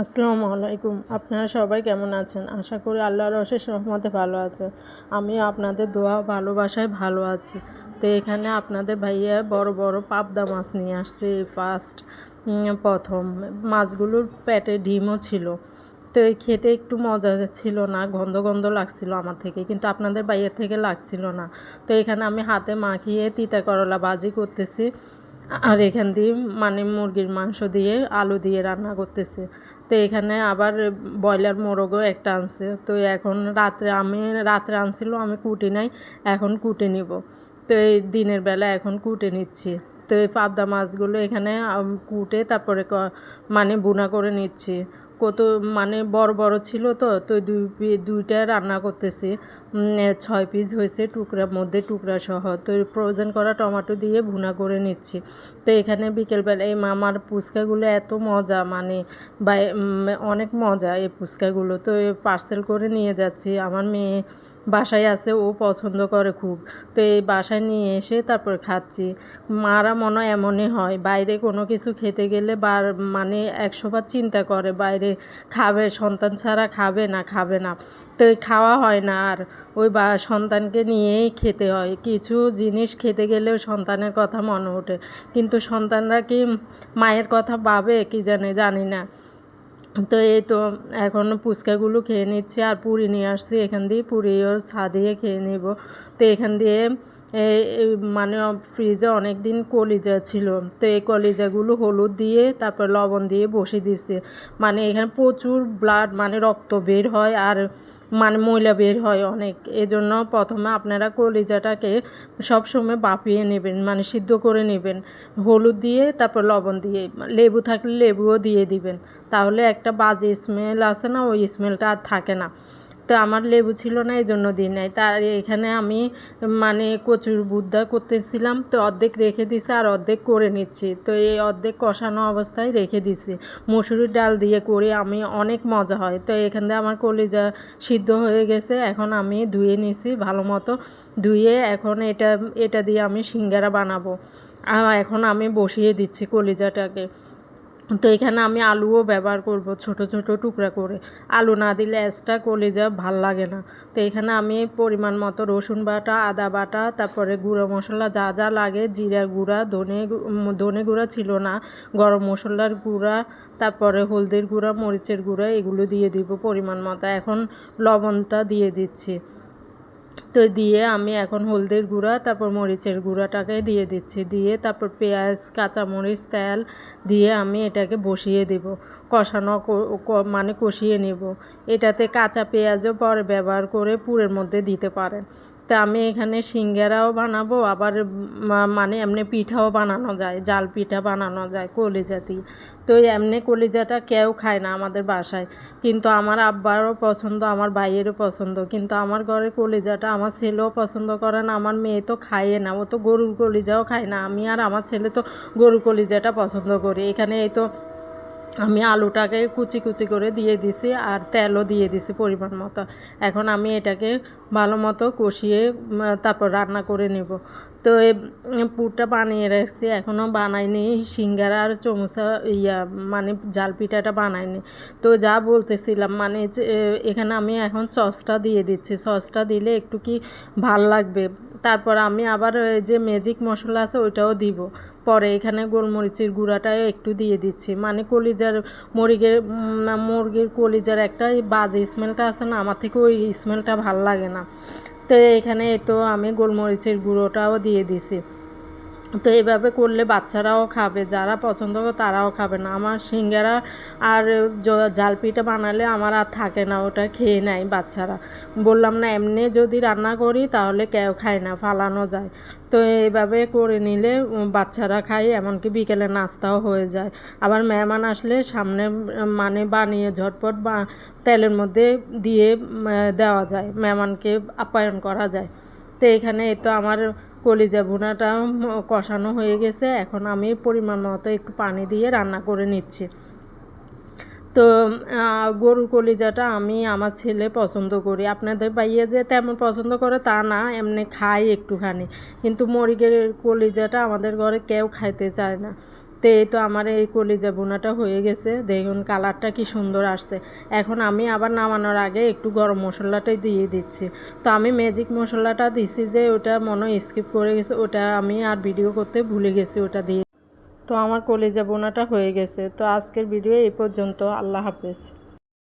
আসসালামু আলাইকুম। আপনারা সবাই কেমন আছেন? আশা করি আল্লাহর অশেষ রহমতে ভালো আছে আমি আপনাদের দোয়া ভালোবাসায় ভালো আছি। তো এখানে আপনাদের ভাইয়া বড় বড় পাবদা মাছ নিয়ে আসছে ফার্স্ট প্রথম। মাছগুলোর পেটে ডিমও ছিল। তো খেতে একটু মজা ছিল না, গন্ধ গন্ধ লাগছিল আমার থেকে, কিন্তু আপনাদের বাইরের থেকে লাগছিল না। তো এখানে আমি হাতে মাখিয়ে তিতা করলা বাজি করতেছি। আর এখান দিয়ে মানে মুরগির মাংস দিয়ে, আলু দিয়ে রান্না করতেছে। তো এখানে আবার ব্রয়লার মোরগও একটা আনছে। তো এখন রাত্রে আমি, রাত্রে আনছিল, আমি কুটি নাই, এখন কুটে নিব। তো এই দিনের বেলা এখন কুটে নিচ্ছি। তো এই পাবদা মাছগুলো এখানে কুটে তারপরে মানে বুনা করে নিচ্ছি। কত মানে বড় বড় ছিল তো তো দুই দুইটা রান্না করতেছি। ছয় পিস হয়েছে টুকরার মধ্যে টুকরা সহ। তো প্রয়োজন করা টমেটো দিয়ে ভুনা করে নিচ্ছি। তো এখানে বিকেলবেলা এই মামার পুচকাগুলো এত মজা মানে বা অনেক মজা এই ফুচকাগুলো তো পার্সেল করে নিয়ে যাচ্ছি। আমার মেয়ে বাসায় আছে, ও পছন্দ করে খুব। তো এই বাসায় নিয়ে এসে তারপর খাচ্ছি। মারা মনে এমনই হয়, বাইরে কোনো কিছু খেতে গেলে বার মানে একশোবার চিন্তা করে, বাইরে খাবে, সন্তান ছাড়া খাবে না খাবে না। তো খাওয়া হয় না আর, ওই বা, সন্তানকে নিয়েই খেতে হয়। কিছু জিনিস খেতে গেলেও সন্তানের কথা মনে ওঠে। কিন্তু সন্তানরা কি মায়ের কথা ভাবে, কি জানে, জানি না। তো এই তো এখন ফুচকাগুলো খেয়ে নিচ্ছি আর পুরি নিয়ে আসছি। এখান দিয়ে পুরিও ছা দিয়ে খেয়ে নেব। তো এখান দিয়ে মানে ফ্রিজে অনেক দিন কলিজা ছিল। তো এই কলিজাগুলো হলুদ দিয়ে, তারপর লবণ দিয়ে বসে দিচ্ছে মানে এখানে প্রচুর ব্লাড মানে রক্ত বের হয় আর মানে ময়লা বের হয় অনেক। এজন্য প্রথমে আপনারা কলিজাটাকে সবসময় বাপিয়ে নেবেন মানে সিদ্ধ করে নেবেন। হলুদ দিয়ে, তারপর লবণ দিয়ে, লেবু থাকলে লেবুও দিয়ে দিবেন। তাহলে একটা বাজে স্মেল আসে না, ওই স্মেলটা আর থাকে না। তো আমার লেবু ছিল না এই জন্য দিই নাই। তার এখানে আমি মানে কচুর বুদ্ধা করতেছিলাম, তো অর্ধেক রেখে দিছি আর অর্ধেক করে নিচ্ছি। তো এই অর্ধেক কষানো অবস্থায় রেখে দিছি। মসুরির ডাল দিয়ে করে আমি অনেক মজা হয়। তো এখান থেকে আমার কলিজা সিদ্ধ হয়ে গেছে, এখন আমি ধুয়ে নিছি ভালো মতো। ধুয়ে এখন এটা এটা দিয়ে আমি সিঙ্গারা বানাবো। আর এখন আমি বসিয়ে দিচ্ছি কলিজাটাকে। তো এখানে আমি আলুও ব্যবহার করব ছোট ছোট টুকরা করে। আলু না দিলে এক্সট্রা কলিজা ভালো লাগে না। তো এখানে আমি পরিমাণ মতো রসুন বাটা, আদা বাটা, তারপরে গুঁড়ো মশলা যা যা লাগে, জিরা গুঁড়া, ধনে ধনে গুঁড়া ছিল না, গরম মশলার গুঁড়া, তারপরে হলদির গুঁড়া, মরিচের গুঁড়া, এগুলো দিয়ে দিব পরিমাণ মতো। এখন লবণটা দিয়ে দিচ্ছি। তো দিয়ে আমি এখন হলদির গুঁড়া, তারপর মরিচের গুঁড়াটাকে দিয়ে দিচ্ছি। দিয়ে তারপর পেঁয়াজ, কাঁচামরিচ, তেল দিয়ে আমি এটাকে বসিয়ে দেব। কষানো মানে কষিয়ে নেব। এটাতে কাঁচা পেঁয়াজও পরে ব্যবহার করে পুরের মধ্যে দিতে পারেন। তা আমি এখানে সিঙ্গারাও বানাবো, আবার মানে এমনি পিঠাও বানানো যায়, জাল পিঠা বানানো যায় কলিজা দিয়ে। তো এমনি কলিজাটা কেউ খায় না আমাদের বাসায়। কিন্তু আমার আব্বারও পছন্দ, আমার ভাইয়েরও পছন্দ। কিন্তু আমার ঘরে কলিজাটা আমার ছেলেও পছন্দ করে না, আমার মেয়ে তো খায় না, ও তো গরুর কলিজাও খায় না, আমি আর আমার ছেলে তো গরুর কলিজাটা পছন্দ করি। এখানে এই তো আমি আলুটাকে কুচি কুচি করে দিয়ে দিছি আর তেলও দিয়ে দিছি পরিমাণ মতো। এখন আমি এটাকে ভালো মতো কষিয়ে তারপর রান্না করে নেব। তো এই পুরটা বানিয়ে রাখছি। এখনও বানাইনি সিঙ্গারা আর চমচা, ইয়া মানে জাল পিঠাটা বানাইনি। তো যা বলতেছিলাম মানে এখানে আমি এখন সসটা দিয়ে দিচ্ছি। সসটা দিলে একটু কি ভালো লাগবে? তারপর আমি আবার যে ম্যাজিক মশলা আছে ওইটাও দিব। পরে এখানে গোলমরিচের গুঁড়াটাও একটু দিয়ে দিচ্ছি। মানে কলিজার মুরগির মুরগির কলিজার একটা বাজে স্মেলটা আছে না, আমার থেকে ওই স্মেলটা ভালো লাগে না। তো এখানে তো আমি গোলমরিচের গুঁড়োটাও দিয়ে দিছি। তো এইভাবে করলে বাচ্চারাও খাবে, যারা পছন্দ করে তারাও খাবে না। আমার সিঙ্গারা আর জাল পিঠা বানালে আমার আর থাকে না, ওটা খেয়ে নেয় বাচ্চারা। বললাম, না, এমনি যদি রান্না করি তাহলে কেউ খায় না, ফালানো যায়। তো এইভাবে করে নিলে বাচ্চারা খায়, এমনকি বিকেলে নাস্তাও হয়ে যায়। আবার মেহমান আসলে সামনে মানে বানিয়ে ঝটপট বা তেলের মধ্যে দিয়ে দেওয়া যায়, মেহমানকে আপ্যায়ন করা যায়। তো এখানে এ তো আমার কলিজা বোনাটা কষানো হয়ে গেছে। এখন আমি পরিমাণ মতো একটু পানি দিয়ে রান্না করে নিচ্ছি। তো গরুর কলিজাটা আমি আমার ছেলে পছন্দ করি। আপনাদের বাইয়ে যে তেমন পছন্দ করে তা না, এমনি খাই একটুখানি। কিন্তু মুরগির কলিজাটা আমাদের ঘরে কেউ খাইতে চায় না। তো এই তো আমার এই কলিজা বোনাটা হয়ে গেছে। দেখুন কালারটা কি সুন্দর আসছে। এখন আমি আবার নামানোর আগে একটু গরম মশলাটাই দিয়ে দিচ্ছি। তো আমি ম্যাজিক মশলাটা দিছি যে ওটা মনে স্কিপ করে গেছে, ওটা আমি আর ভিডিও করতে ভুলে গেছি ওটা দিয়ে। তো আমার কলিজা বোনাটা হয়ে গেছে। তো আজকের ভিডিও এই পর্যন্ত। আল্লাহ হাফেজ।